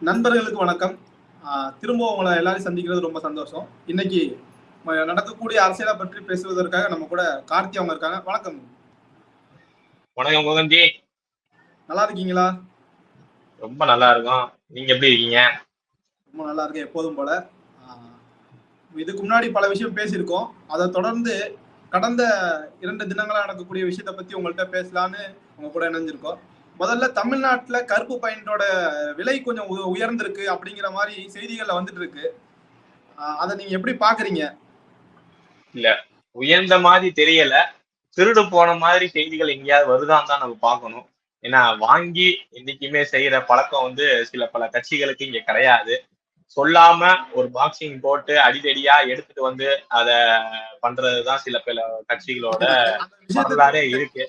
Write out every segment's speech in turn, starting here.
நண்பர்களுக்கு வணக்கம். திரும்ப உங்களை எல்லாரையும் சந்திக்கிறது ரொம்ப சந்தோஷம். இன்னைக்கு நடக்கக்கூடிய அரசியலை பற்றி பேசுவதற்காக நம்ம கூட கார்த்தி அவங்க இருக்காங்க. வணக்கம். வணக்கம் கோகன்ஜி நல்லா இருக்கீங்களா? ரொம்ப நல்லா இருக்கும். நீங்க எப்படி இருக்கீங்க? ரொம்ப நல்லா இருக்கேன் எப்போதும் போல. ஆஹ் இதுக்கு முன்னாடி பல விஷயம் பேசியிருக்கோம். அதை தொடர்ந்து கடந்த இரண்டு தினங்களா நடக்கக்கூடிய விஷயத்தை பத்தி உங்கள்கிட்ட பேசலான்னு உங்க கூட இணைஞ்சிருக்கோம். முதல்ல தமிழ்நாட்டுல கருப்பு பையனோட விலை கொஞ்சம் உயர்ந்திருக்கு அப்படிங்கிற மாதிரி செய்திகள்ல வந்துட்டு இருக்கு. அதை நீங்க எப்படி பாக்குறீங்க? உயர்ந்த மாதிரி தெரியல. திருடு போன மாதிரி செய்திகள் எங்கேயாவது வருதான்னு தான் நம்ம பார்க்கணும். ஏன்னா வாங்கி என்னைக்குமே செய்யற பழக்கம் வந்து சில பல கட்சிகளுக்கு இங்க கிடையாது. சொல்லாம ஒரு பாக்ஸிங் போட்டு அடிதடியா எடுத்துட்டு வந்து அத பண்றதுதான் சில பல கட்சிகளோட வரலாறே இருக்கு.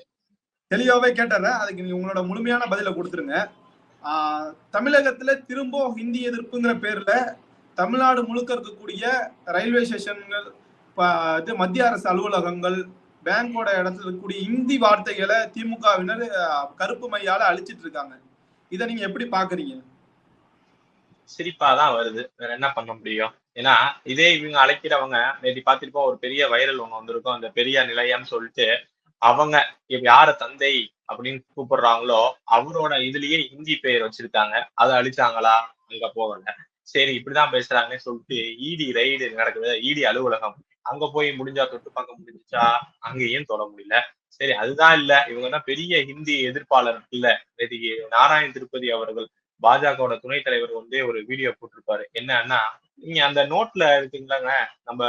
தெளிவாவே கேட்டுறேன். அதுக்கு நீங்க உங்களோட முழுமையான பதிலை கொடுத்துருங்க. ஆஹ் தமிழகத்துல திரும்ப ஹிந்தி எதிர்ப்புங்கிற பேர்ல தமிழ்நாடு முழுக்க இருக்கக்கூடிய ரயில்வே ஸ்டேஷன்கள் இது மத்திய அரசு அலுவலகங்கள் பேங்கோட இடத்துல இருக்கக்கூடிய இந்தி வார்த்தைகளை திமுகவினர் கருப்பு மையால அழிச்சிட்டு இருக்காங்க. இதை நீங்க எப்படி பாக்குறீங்க? சிரிப்பாதான் வருது. வேற என்ன பண்ண முடியும்? ஏன்னா இதே இவங்க அழைக்கிறவங்க நேற்று பார்த்திருப்போம் ஒரு பெரிய வைரல் ஒண்ணு வந்திருக்கும். அந்த பெரிய நிலையம்னு சொல்லிட்டு அவங்க யார தந்தை அப்படின்னு கூப்பிடுறாங்களோ அவரோட இதுலயே ஹிந்தி பெயர் வச்சிருக்காங்க. அதை அழிச்சாங்களா? அங்க போகல. சரி இப்படிதான் பேசுறாங்கன்னு சொல்லிட்டு இடி ரைடு நடக்குது. இடி அலுவலகம். அங்க போய் முடிஞ்சா தொட்டு பார்க்க முடிஞ்சுச்சா? அங்கேயும் தொட முடியல. சரி அதுதான் இல்ல. இவங்க தான் பெரிய ஹிந்தி எதிர்ப்பாளர் இல்ல. நாராயண் திருப்பதி அவர்கள் பாஜகவோட துணைத் தலைவர் வந்து ஒரு வீடியோ போட்டிருப்பாரு. என்னன்னா நீங்க அந்த நோட்ல இருக்குங்களாங்க? நம்ம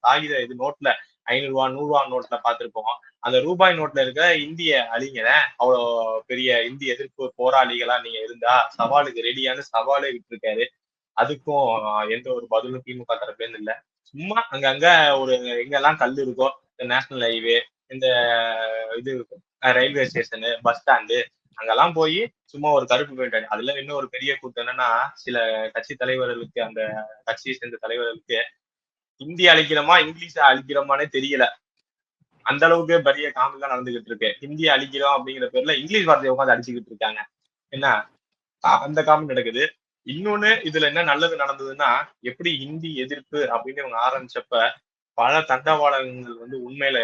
காகித இது நோட்ல ஐநூறு ரூபா நூறு ரூபா நோட்ல பாத்துருப்போம் அந்த ரூபாய் நோட்ல இருக்கிற இந்திய அழிங்கல அவ்வளோ பெரிய இந்திய எதிர்ப்பு போராளிகளா நீங்க இருந்தா சவாலுக்கு ரெடியான சவாலே விட்டுருக்காரு. அதுக்கும் எந்த ஒரு பதிலும் திமுக தரப்பேன்னு இல்லை. இல்ல சும்மா அங்கங்க ஒரு எங்கெல்லாம் கல் இருக்கோ இந்த நேஷனல் ஹைவே இந்த இது ரயில்வே ஸ்டேஷனு பஸ் ஸ்டாண்டு அங்கெல்லாம் போய் சும்மா ஒரு கருப்பு பெயிண்ட் அதுல இன்னும் ஒரு பெரிய கூட்டம் என்னன்னா சில கட்சி தலைவர்களுக்கு அந்த கட்சியை சேர்ந்த தலைவர்களுக்கு ஹிந்தி அழிக்கிறோமா இங்கிலீஷ அழிக்கிறோமானே தெரியல. அந்த அளவுக்கு பெரிய காமெடி தான் நடந்துகிட்டு இருக்கு. ஹிந்தி அழிக்கிறோம் அப்படிங்கிற பேர்ல இங்கிலீஷ் வார்த்தையை உட்காந்து அடிச்சுக்கிட்டு இருக்காங்க. என்ன? அந்த காமெடி நடக்குது. இன்னொன்னு இதுல என்ன நல்லது நடந்ததுன்னா எப்படி ஹிந்தி எதிர்ப்பு அப்படின்னு இவங்க ஆரம்பிச்சப்ப பல தண்டவாளங்கள் வந்து உண்மையில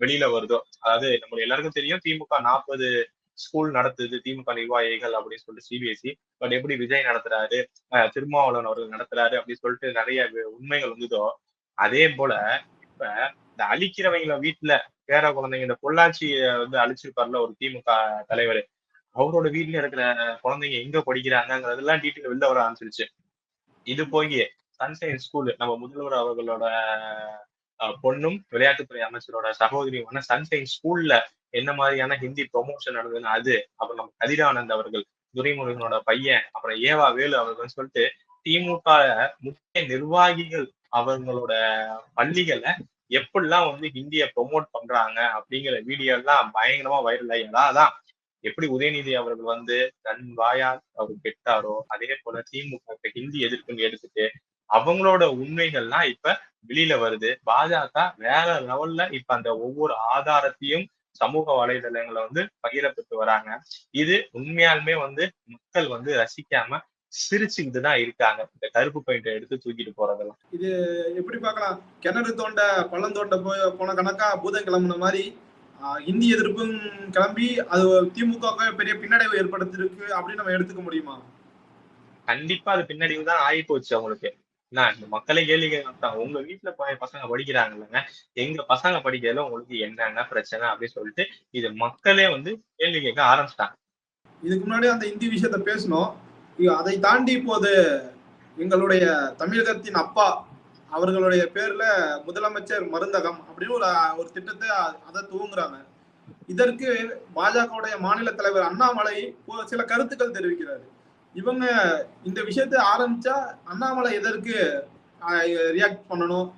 வெளியில வருதோ அதாவது நம்ம எல்லாருக்கும் தெரியும் திமுக நாற்பது ஸ்கூல் நடத்துது திமுக நிர்வாகிகள் அப்படின்னு சொல்லிட்டு சிபிஎஸ்சி பட் எப்படி விஜய் நடத்துறாரு அஹ் திருமாவளவன் அவர்கள் நடத்துறாரு அப்படின்னு சொல்லிட்டு நிறைய உண்மைகள் வந்ததோ அதே போல இப்ப இந்த அழிக்கிறவங்கள வீட்டுல பேர குழந்தைங்க இந்த பொள்ளாச்சி வந்து அழிச்சிருப்பார்ல ஒரு திமுக தலைவர். அவரோட வீட்டுல இருக்கிற குழந்தைங்க எங்க படிக்கிறாங்கிறதெல்லாம் டீட்டெயில் வெளில வர ஆரம்பிச்சிருச்சு. இது போய் சன்ஷைன் ஸ்கூல் நம்ம முதல்வர் அவர்களோட பொண்ணும் விளையாட்டுத்துறை அமைச்சரோட சகோதரியுமான சன்ஷைன் ஸ்கூல்ல என்ன மாதிரியான ஹிந்தி ப்ரொமோஷன் நடந்ததுன்னு அது அப்புறம் நம்ம கதிரானந்த் அவர்கள் துரைமுருகனோட பையன் அப்புறம் ஏவா வேலு அவர்கள் சொல்லிட்டு திமுக முக்கிய நிர்வாகிகள் அவங்களோட பள்ளிகளை எப்படிலாம் வந்து ஹிந்தியை ப்ரொமோட் பண்றாங்க அப்படிங்கிற வீடியோ எல்லாம் பயங்கரமா வைரல் ஆகி அதான் எப்படி உதயநிதி அவர்கள் வந்து தன் வாயால் அவர் கெட்டாரோ அதே போல திமுக ஹிந்தி எதிர்ப்புன்னு எடுத்துட்டு அவங்களோட உண்மைகள்லாம் இப்ப வெளியில வருது. பாஜக வேற லெவல்ல இப்ப அந்த ஒவ்வொரு ஆதாரத்தையும் சமூக வலைதளங்களை வந்து பகிரப்பட்டு வராங்க. இது உண்மையாலுமே வந்து மக்கள் வந்து ரசிக்காம சிரிச்சுக்கிட்டு தான் இருக்காங்க. இந்த கருப்பு பெயிண்டை எடுத்து தூக்கிட்டு போறதெல்லாம். எப்படி பார்க்கலாம்? கிணறு தோண்ட பள்ளம் தோண்ட போய் போன கணக்கா பூதம் கிளம்புன மாதிரி ஆஹ், இந்தி எதிர்ப்பும் கிளம்பி அது திமுக பெரிய பின்னடைவு ஏற்படுத்திருக்கு அப்படின்னு நம்ம எடுத்துக்க முடியுமா? கண்டிப்பா அது பின்னடைவு தான் ஆகி போச்சு அவங்களுக்கு. என்ன இந்த மக்களை கேள்வி கேட்கறாங்க உங்க வீட்டுல போய் பசங்க படிக்கிறாங்கல்லங்க எங்க பசங்க படிக்கிறதுல உங்களுக்கு என்னென்ன பிரச்சனை அப்படின்னு சொல்லிட்டு இது மக்களே வந்து கேள்வி கேட்க ஆரம்பிச்சிட்டாங்க. இதுக்கு முன்னாடி அந்த இந்தி விஷயத்த பேசணும் அதை தாண்டி இப்போது எங்களுடைய தமிழகத்தின் அப்பா அவர்களுடைய பேர்ல முதலமைச்சர் மருந்தகம் அப்படின்னு ஒரு ஒரு திட்டத்தை அதை துவங்குறாங்க. இதற்கு பாஜகவுடைய மாநில தலைவர் அண்ணாமலை சில கருத்துக்கள் தெரிவிக்கிறாரு. இவங்க இந்த விஷயத்தை ஆரம்பிச்சா அண்ணாமலை எதற்கு ரியாக்ட் பண்ணணும்?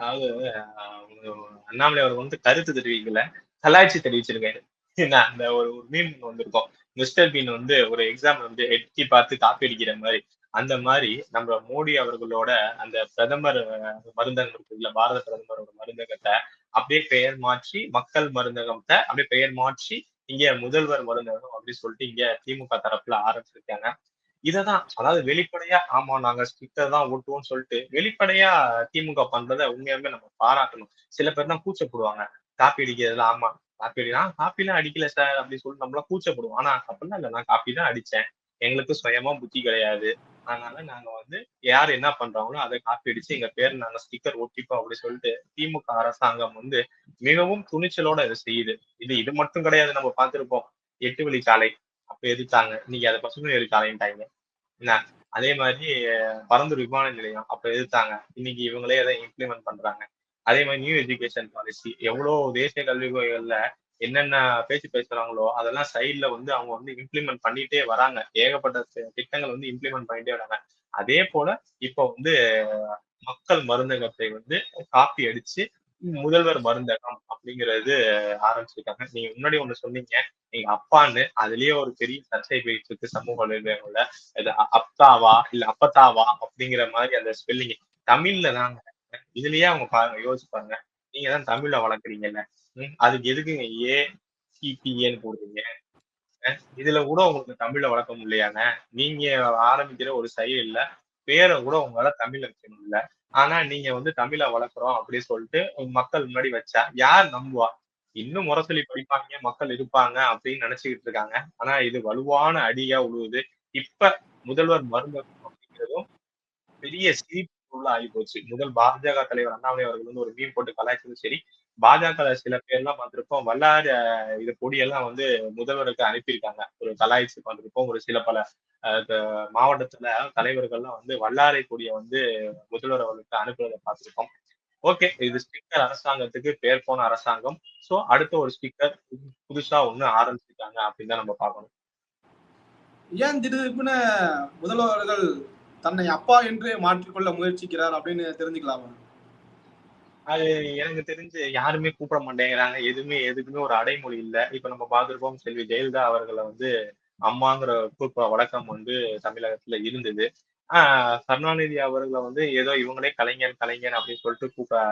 அதாவது அண்ணாமலை அவர் வந்து கருத்து தெரிவிக்கல. கலாய்ச்சி தெரிவிச்சிருக்காரு. என்ன அந்த ஒரு ஒரு மீன் வந்திருக்கோம். மிஸ்டர் பீன் வந்து ஒரு எக்ஸாம் வந்து எட்டி பார்த்து காப்பி அடிக்கிற மாதிரி. அந்த மாதிரி நம்ம மோடி அவர்களோட அந்த பிரதமர் மருந்தகம் இருக்குல்ல பாரத பிரதமரோட மருந்தகத்தை அப்படியே பெயர் மாற்றி மக்கள் மருந்தகத்தை அப்படியே பெயர் மாற்றி இங்க முதல்வர் மருந்தகம் அப்படின்னு சொல்லிட்டு இங்க திமுக தரப்புல ஆரம்பிச்சிருக்காங்க. இததான் அதாவது வெளிப்படையா ஆமா நாங்க ஸ்பீக்கர் தான் ஓட்டுவோம்னு சொல்லிட்டு வெளிப்படையா திமுக பண்றத உண்மையாலுமே நம்ம பாராட்டணும். சில பேர் தான் கூச்சப்படுவாங்க. காப்பி அடிக்கிறதுல ஆமா காப்பி அடிக்கலாம் காப்பி எல்லாம் அடிக்கல சார் அப்படின்னு சொல்லிட்டு நம்மளாம் கூச்சப்படுவோம். ஆனா அப்படிலாம் இல்ல. நான் காப்பி தான் அடிச்சேன். எங்களுக்கு சுயமா புத்தி கிடையாது. அதனால நாங்க வந்து யார் என்ன பண்றாங்களோ அதை காப்பி அடிச்சு எங்க பேர் நாங்க ஸ்டிக்கர் ஒட்டிப்போம் அப்படின்னு சொல்லிட்டு திமுக அரசாங்கம் வந்து மிகவும் துணிச்சலோட இதை செய்யுது. இது இது மட்டும் கிடையாது. நம்ம பார்த்திருப்போம். எட்டு வழி சாலை. அப்ப எதிர்த்தாங்க. இன்னைக்கு அதை பசுமை வழி சாலைன்ட்டாங்க என்ன? அதே மாதிரி பரந்தூர் விமான நிலையம். அப்ப எதிர்த்தாங்க. இன்னைக்கு இவங்களே அதை இம்ப்ளிமெண்ட் பண்றாங்க. அதே மாதிரி நியூ எஜுகேஷன் பாலிசி எவ்வளவு தேசிய கல்வி கொள்கைகள்ல என்னென்ன பேச்சு பேசுறாங்களோ அதெல்லாம் சைட்ல வந்து அவங்க வந்து இம்ப்ளிமெண்ட் பண்ணிட்டே வராங்க. ஏகப்பட்ட திட்டங்கள் வந்து இம்ப்ளிமெண்ட் பண்ணிட்டே வராங்க. அதே போல இப்போ வந்து மக்கள் மருந்தகத்தை வந்து காப்பி அடிச்சு முதல்வர் மருந்தகம் அப்படிங்கிறது ஆரம்பிச்சிருக்காங்க. நீங்க முன்னாடி ஒண்ணு சொன்னீங்க. நீங்க அப்பான்னு அதுலயே ஒரு பெரிய சர்ச்சை போயிட்டு இருக்கு சமூக வலைதளங்கள்ல. இது அப்தாவா இல்ல அப்பத்தாவா அப்படிங்கிற மாதிரி அந்த ஸ்பெல்லிங் தமிழ்ல தாங்க. இதுலயே அவங்க பாருங்க யோசிப்பாங்க நீங்க தான் தமிழ்ல வளர்க்குறீங்கல்ல. அதுக்கு எதுக்குங்க ஏ சிபிஏன்னு போடுறீங்க? இதுல கூட உங்களுக்கு தமிழ்ல வளர்க்க முடியாங்க நீங்க ஆரம்பிக்கிற ஒரு செயல்ல பேரை கூட உங்களால தமிழ்ல வைக்க முடியல. ஆனா நீங்க வந்து தமிழ வளர்க்குறோம் அப்படின்னு சொல்லிட்டு மக்கள் முன்னாடி வச்சா யார் நம்புவா? இன்னும் முரசொலி படிப்பாங்க மக்கள் இருப்பாங்க அப்படின்னு நினைச்சுக்கிட்டு இருக்காங்க. ஆனா இது வலுவான அடியா உழுவுது. இப்ப முதல்வர் மருந்தகம் அப்படிங்கிறதும் பெரிய உள்ள ஆகி போச்சு. முதல் பாஜக தலைவர் அண்ணாமலை அவர்கள் வந்து ஒரு மீன் போட்டு கலாய்ச்சதும் சரி. பாஜக சில பேர்லாம் பார்த்திருப்போம். வல்லார இது பொடியெல்லாம் வந்து முதல்வருக்கு அனுப்பியிருக்காங்க. ஒரு கலாய்ச்சி பார்த்திருப்போம். ஒரு சில பல மாவட்டத்துல தலைவர்கள்லாம் வந்து வல்லாரை கொடியை வந்து முதல்வர் அவர்களுக்கு அனுப்புறதை பார்த்திருக்கோம் ஓகே இது ஸ்பீக்கர் அரசாங்கத்துக்கு பேர் போன அரசாங்கம். சோ அடுத்த ஒரு ஸ்பீக்கர் புதுசா ஒண்ணு ஆரம்பிச்சிருக்காங்க அப்படின்னு தான் நம்ம பார்க்கணும். ஏன் திடீர்னு முதல்வர்கள் தன்னை அப்பா என்று மாற்றிக்கொள்ள முயற்சிக்கிறார் அப்படின்னு தெரிஞ்சுக்கலாமா? அது எனக்கு தெரிஞ்சு யாருமே கூப்பிட மாட்டேங்கிறாங்க. எதுவுமே எதுக்குமே ஒரு அடைமொழி இல்ல. இப்ப நம்ம பார்த்திருப்போம் செல்வி ஜெயலலிதா அவர்களை வந்து அம்மாங்கிற கூப்ப வழக்கம் வந்து தமிழகத்துல இருந்தது. ஆஹ் கருணாநிதி அவர்களை வந்து ஏதோ இவங்களே கலைஞர் கலைஞர் அப்படின்னு சொல்லிட்டு கூப்பிட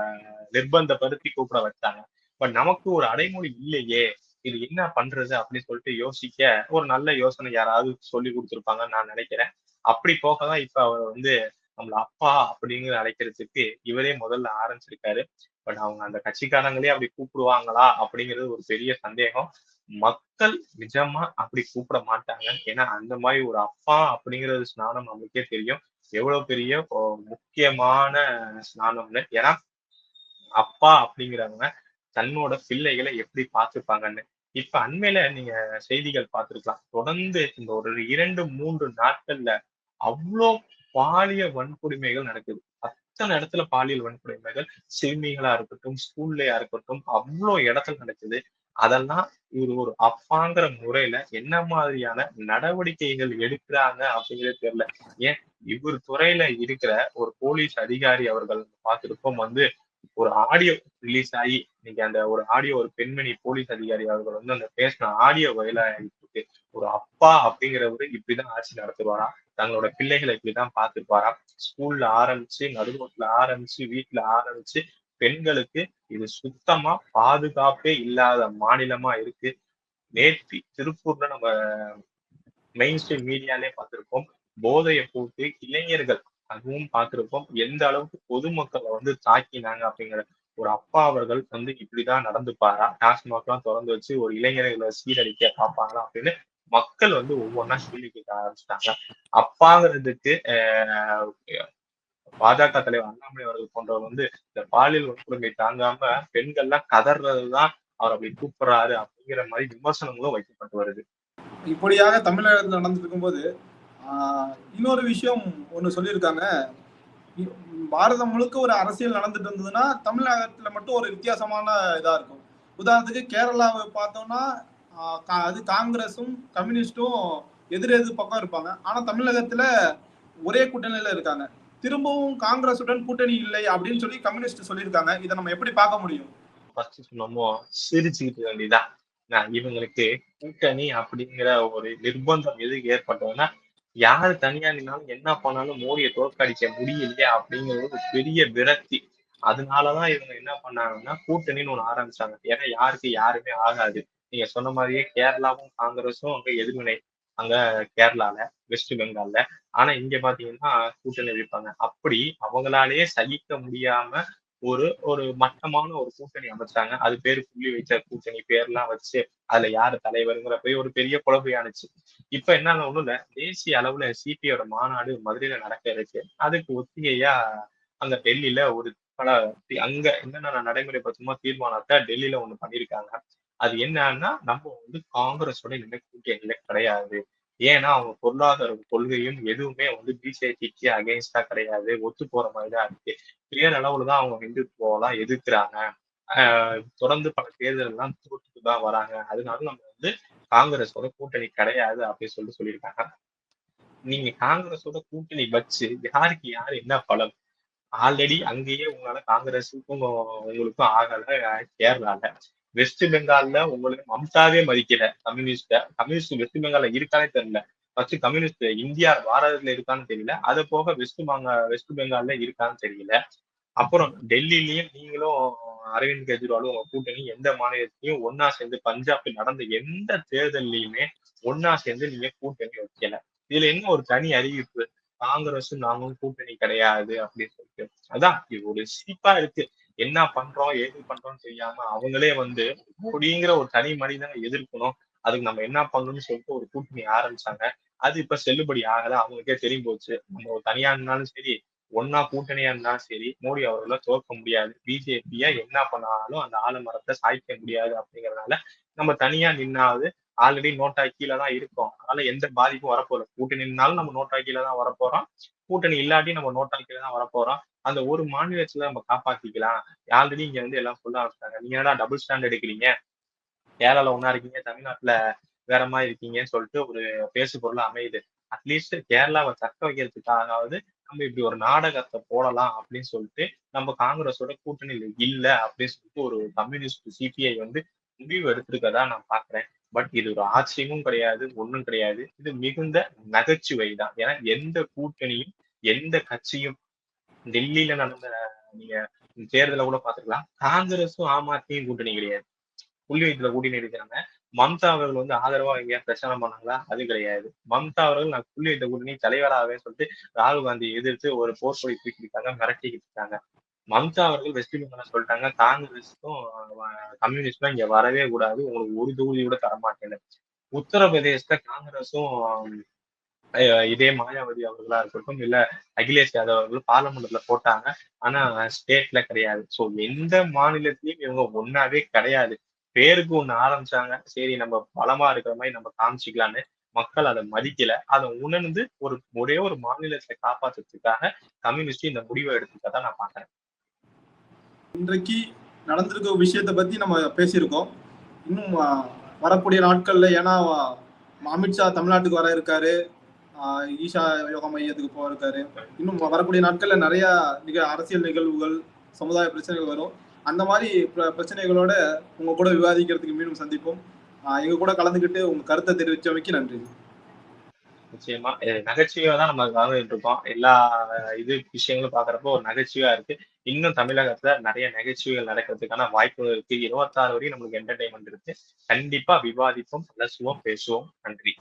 நிர்பந்தப்படுத்தி கூப்பிட வச்சாங்க. பட் நமக்கு ஒரு அடைமொழி இல்லையே. இது என்ன பண்றது அப்படின்னு சொல்லிட்டு யோசிக்க ஒரு நல்ல யோசனை யாராவது சொல்லி கொடுத்துருப்பாங்கன்னு நான் நினைக்கிறேன். அப்படி போக தான் இப்ப அவர் வந்து நம்மள அப்பா அப்படிங்கிற அழைக்கிறதுக்கு இவரே முதல்ல ஆரம்பிச்சிருக்காரு. பட் அவங்க அந்த கட்சிக்காரங்களே அப்படி கூப்பிடுவாங்களா அப்படிங்கிறது ஒரு பெரிய சந்தேகம். மக்கள் நிஜமா அப்படி கூப்பிட மாட்டாங்க ஏன்னா அந்த மாதிரி ஒரு அப்பா அப்படிங்கிறது ஸ்நானம் நம்மளுக்கே தெரியும். எவ்வளவு பெரிய முக்கியமான ஸ்நானம்னு. ஏன்னா அப்பா அப்படிங்கிறவங்க தன்னோட பிள்ளைகளை எப்படி பார்த்துப்பாங்கன்னு. இப்ப அண்மையில நீங்க செய்திகள் பார்த்திருக்கலாம். தொடர்ந்து இந்த ஒரு இரண்டு மூன்று நாட்கள்ல அவ்வளோ பாலியல் வன்கொடுமைகள் நடக்குது. அத்தனை இடத்துல பாலியல் வன்கொடுமைகள் சிறுமிகளா இருக்கட்டும் ஸ்கூல்லயா இருக்கட்டும் அவ்வளோ இடத்துல நடக்குது. அதெல்லாம் இவர் ஒரு அப்பாங்கிற முறையில என்ன மாதிரியான நடவடிக்கைகள் எடுக்கிறாங்க அப்படிங்கிறது தெரியல. ஏன்? இவர் துறையில இருக்கிற ஒரு போலீஸ் அதிகாரி அவர்கள் பார்த்திருப்போம் வந்து ஒரு ஆடியோ ரிலீஸ் ஆகி இன்னைக்கு அந்த ஒரு ஆடியோ ஒரு பெண்மணி போலீஸ் அதிகாரி அவர்கள் வந்து அந்த பேசின ஆடியோ வயலாயிட்டு இருக்கு. ஒரு அப்பா அப்படிங்கிறவரு இப்படிதான் ஆட்சி நடத்துவாரா? தங்களோட பிள்ளைகளை இப்படிதான் பார்த்துப்பாரா ஸ்கூல்ல ஆரம்பிச்சு நடுரோட்ல ஆரம்பிச்சு வீட்டுல ஆரம்பிச்சு பெண்களுக்கு இது சுத்தமா பாதுகாப்பே இல்லாத மாநிலமா இருக்கு. நேற்று திருப்பூர்ல நம்ம மெயின் ஸ்ட்ரீம் மீடியாலே பார்த்திருப்போம். போதையை போட்டு இளைஞர்கள் அதுவும் பார்த்திருப்போம். எந்த அளவுக்கு பொதுமக்களை வந்து தாக்கினாங்க அப்படிங்கிற ஒரு அப்பா அவர்கள் வந்து இப்படிதான் நடந்துப்பாரா? டாஸ்மாக் எல்லாம் திறந்து வச்சு ஒரு இளைஞர்களை சீரழிக்க பார்ப்பாங்களா அப்படின்னு மக்கள் வந்து ஒவ்வொன்றா கேள்வி கேட்க ஆரம்பிச்சிட்டாங்க. அப்பாங்கிறதுக்கு ஆஹ் பாஜக தலைவர் அண்ணாமலை அவர்கள் போன்றவர் வந்து இந்த பாலியல் வன்கொடுமை தாங்காம பெண்கள்லாம் கதறதுதான் அவர் அப்படி கூப்பிடுறாரு அப்படிங்கிற மாதிரி விமர்சனங்களும் வைக்கப்பட்டு வருது. இப்படியாக தமிழகத்தில் நடந்துட்டு இருக்கும்போது ஆஹ், இன்னொரு விஷயம் ஒன்று சொல்லியிருக்காங்க. பாரதம் முழுக்க ஒரு அரசியல் நடந்துட்டு இருந்ததுன்னா தமிழகத்துல மட்டும் ஒரு வித்தியாசமான இதா இருக்கும். உதாரணத்துக்கு கேரளாவை பார்த்தோம்னா அது காங்கிரஸும் கம்யூனிஸ்டும் எதிர் எதிர் பக்கம் இருப்பாங்க. ஆனா தமிழகத்துல ஒரே கூட்டணியில இருக்காங்க. திரும்பவும் காங்கிரஸுடன் கூட்டணி இல்லை அப்படின்னு சொல்லி கம்யூனிஸ்ட் சொல்லியிருக்காங்க. இதை நம்ம எப்படி பார்க்க முடியும்? ஃபர்ஸ்ட் சொன்னோமோ சிரிச்சுக்கிட்டு வேண்டியதான் இவங்களுக்கு கூட்டணி அப்படிங்கிற ஒரு நிர்பந்தம் எது ஏற்பட்டதுன்னா யாரு தனியா நின்னாலும் என்ன பண்ணாலும் மோடியை தோற்கடிக்க முடியலையே அப்படிங்கிறது ஒரு பெரிய விரக்தி. அதனாலதான் இவங்க என்ன பண்ணாங்கன்னா கூட்டணின்னு ஒண்ணு ஆரம்பிச்சாங்க. ஏன்னா யாருக்கு யாருமே ஆகாது. நீங்க சொன்ன மாதிரியே கேரளாவும் காங்கிரஸும் அங்க எதிர்வினை அங்க கேரளால வெஸ்ட் பெங்கால்ல. ஆனா இங்க பாத்தீங்கன்னா கூட்டணி வைப்பாங்க. அப்படி அவங்களாலேயே சகிக்க முடியாம ஒரு ஒரு மட்டமான ஒரு கூட்டணி அமைச்சாங்க. அது பேர் புள்ளி வைச்ச கூட்டணி பேர்லாம் வச்சு அதுல யாரு தலைவருங்கிற போய் ஒரு பெரிய குழப்பையானுச்சு இப்ப என்ன ஒண்ணும் இல்ல. தேசிய அளவுல சிபியோட மாநாடு மதுரையில நடக்க இருக்கு. அதுக்கு ஒத்திகையா அந்த டெல்லியில ஒரு பல அங்க என்னென்ன நடைமுறைப்படுத்துமோ தீர்மானத்தை டெல்லியில ஒண்ணு பண்ணிருக்காங்க. அது என்னன்னா நம்ம வந்து காங்கிரஸோட இனிமே கூட்டணியில கிடையாது. ஏன்னா அவங்க பொருளாதார கொள்கையும் எதுவுமே வந்து பிஜேபிக்கு அகைன்ஸ்டா கிடையாது. ஒத்து போற மாதிரி தான் இருக்கு பெரிய அளவுலதான் அவங்க ஹிந்துத்துவெல்லாம் எதிர்க்கிறாங்க. தொடர்ந்து பல தேர்தல் எல்லாம் தோற்றுட்டு தான் வராங்க. அதனால நம்ம வந்து காங்கிரஸோட கூட்டணி கிடையாது அப்படின்னு சொல்லி சொல்லியிருக்காங்க. நீங்க காங்கிரஸோட கூட்டணி வச்சு யாருக்கு யாரு என்ன பலம்? ஆல்ரெடி அங்கேயே உங்களால காங்கிரஸுக்கும் உங்களுக்கும் ஆகல கேரளால. வெஸ்ட் பெங்கால்ல உங்களுக்கு மம்தாவே மதிக்கல. கம்யூனிஸ்ட கம்யூனிஸ்ட் வெஸ்ட் பெங்கால்ல இருக்கானே தெரியல. ஃபர்ஸ்ட் கம்யூனிஸ்ட் இந்தியா பாரதத்துல இருக்கான்னு தெரியல. அது போக வெஸ்ட் பெங்கா வெஸ்ட் பெங்கால்ல இருக்கான்னு தெரியல. அப்புறம் டெல்லிலயும் நீங்களும் அரவிந்த் கெஜ்ரிவாலும் உங்க கூட்டணி எந்த மாநிலத்திலையும் ஒன்னா சேர்ந்து பஞ்சாப்ல நடந்த எந்த தேர்தல்லையுமே ஒன்னா சேர்ந்து நீங்க கூட்டணி வைக்கல. இதுல என்ன ஒரு தனி அறிவிப்பு? காங்கிரஸும் நாங்களும் கூட்டணி கிடையாது அப்படின்னு சொல்லிட்டு. அதான் இது ஒரு சிரிப்பா இருக்கு. என்ன பண்றோம் ஏது பண்றோம்னு தெரியாம அவங்களே வந்து குடிங்கிற ஒரு தனி மனிதனை எதிர்க்கணும். அதுக்கு நம்ம என்ன பண்ணணும்னு சொல்லிட்டு ஒரு கூட்டணி ஆரம்பிச்சாங்க. அது இப்ப செல்லுபடி ஆகல. அவங்களுக்கே தெரியும் போச்சு. நம்ம ஒரு தனியா இருந்தாலும் சரி ஒன்னா கூட்டணியா இருந்தாலும் சரி மோடி அவர்களை தோற்க முடியாது. பிஜேபிய என்ன பண்ணாலும் அந்த ஆலமரத்தை சாய்க்க முடியாது அப்படிங்கறதுனால நம்ம தனியா நின்னாவது ஆல்ரெடி நோட்டா கீழே தான் இருக்கோம். அதனால எந்த பாதிப்பும் வரப்போறோம் கூட்டணி இருந்தாலும் நம்ம நோட்டா கீழே தான் வரப்போறோம். கூட்டணி இல்லாட்டி நம்ம நோட்டா கீழே தான் வரப்போறோம். அந்த ஒரு மாநிலத்துல நம்ம காப்பாத்திக்கலாம். ஆல்ரெடி இங்க வந்து எல்லாம் சொல்ல ஆரம்பிச்சாங்க நீங்க என்னடா டபுள் ஸ்டாண்ட் எடுக்கிறீங்க? கேரளால ஒன்னா இருக்கீங்க தமிழ்நாட்டுல வேற மாதிரி இருக்கீங்கன்னு சொல்லிட்டு ஒரு பேசு பொருளா அமையுது அட்லீஸ்ட் கேரளாவை தக்க வைக்கிறதுக்காகவது நம்ம இப்படி ஒரு நாடகத்தை போடலாம் அப்படின்னு சொல்லிட்டு நம்ம காங்கிரஸோட கூட்டணியில இல்ல அப்படின்னு சொல்லிட்டு ஒரு கம்யூனிஸ்ட் சிபிஐ வந்து முடிவு எடுத்திருக்கதா நான் பாக்குறேன். பட் இது ஒரு ஆச்சரியமும் கிடையாது ஒண்ணும் கிடையாது. இது மிகுந்த நகைச்சுவை தான் ஏன்னா எந்த கூட்டணியும் எந்த கட்சியும் டெல்லியில நடந்த நீங்க தேர்தல கூட பாத்துக்கலாம் காங்கிரஸும் ஆம் ஆத்மியும் கூட்டணி கிடையாது. புள்ளி வைத்துல கூட்டணி இருக்கிறாங்க மம்தா அவர்கள் வந்து ஆதரவா எங்கேயா பிரச்சாரம் பண்ணாங்களா? அது கிடையாது. மம்தா அவர்கள் நான் புள்ளி வைத்த கூட்டணி தலைவராகவே சொல்லிட்டு ராகுல் காந்தியை எதிர்த்து ஒரு போர் கொடி தூக்கிட்டாங்க மிரட்டிக்கிட்டு இருக்காங்க. மம்தா அவர்கள் வெஸ்ட் பெங்கால சொல்லிட்டாங்க காங்கிரஸ்க்கும் கம்யூனிஸ்டும் இங்க வரவே கூடாது. உங்களுக்கு ஒரு தொகுதி கூட தரமாட்டேன்னு. உத்தரப்பிரதேசத்தை காங்கிரஸும் இதே மாயாவதி அவர்களா இருக்கட்டும் இல்ல அகிலேஷ் யாதவ் அவர்கள் பார்லமெண்ட்ல போட்டாங்க. ஆனா ஸ்டேட்ல கிடையாது. சோ எந்த மாநிலத்திலயும் இவங்க ஒன்னாவே கிடையாது. பேருக்கு ஒண்ணு ஆரம்பிச்சாங்க. சரி நம்ம பலமா இருக்கிற மாதிரி நம்ம காமிச்சிக்கலான்னு மக்கள் அதை மதிக்கல. அதை உணர்ந்து ஒரு ஒரே ஒரு மாநிலத்தை காப்பாத்துறதுக்காக கம்யூனிஸ்ட் இந்த முடிவை எடுத்துக்கதான் நான் பாக்குறேன் இன்றைக்கு நடந்திருக்க விஷயத்தை பத்தி நம்ம பேசியிருக்கோம். இன்னும் வரக்கூடிய நாட்கள்ல ஏன்னா அமித்ஷா தமிழ்நாட்டுக்கு வர இருக்காரு. ஈஷா யோகா மையத்துக்கு போக இருக்காரு இன்னும் வரக்கூடிய நாட்கள்ல நிறைய நிக அரசியல் நிகழ்வுகள் சமுதாய பிரச்சனைகள் வரும். அந்த மாதிரி பிரச்சனைகளோட உங்க கூட விவாதிக்கிறதுக்கு மீண்டும் சந்திப்போம். எங்க கூட கலந்துக்கிட்டு உங்க கருத்தை தெரிவிச்சமைக்கு நன்றி. நிச்சயமா. நகைச்சுவையா தான் நம்ம கலந்துட்டு இருக்கோம். எல்லா இது விஷயங்களும் பாக்குறப்போ ஒரு நகைச்சுவையா இருக்கு. இன்னும் தமிழகத்துல நிறைய நகைச்சுவைகள் நடக்கிறதுக்கான வாய்ப்புகள் இருக்கு. இருபத்தாறு வரையும் நம்மளுக்கு என்டர்டைன்மெண்ட் இருக்கு. கண்டிப்பா விவாதிப்போம் பேசுவோம். பேசுவோம் நன்றி.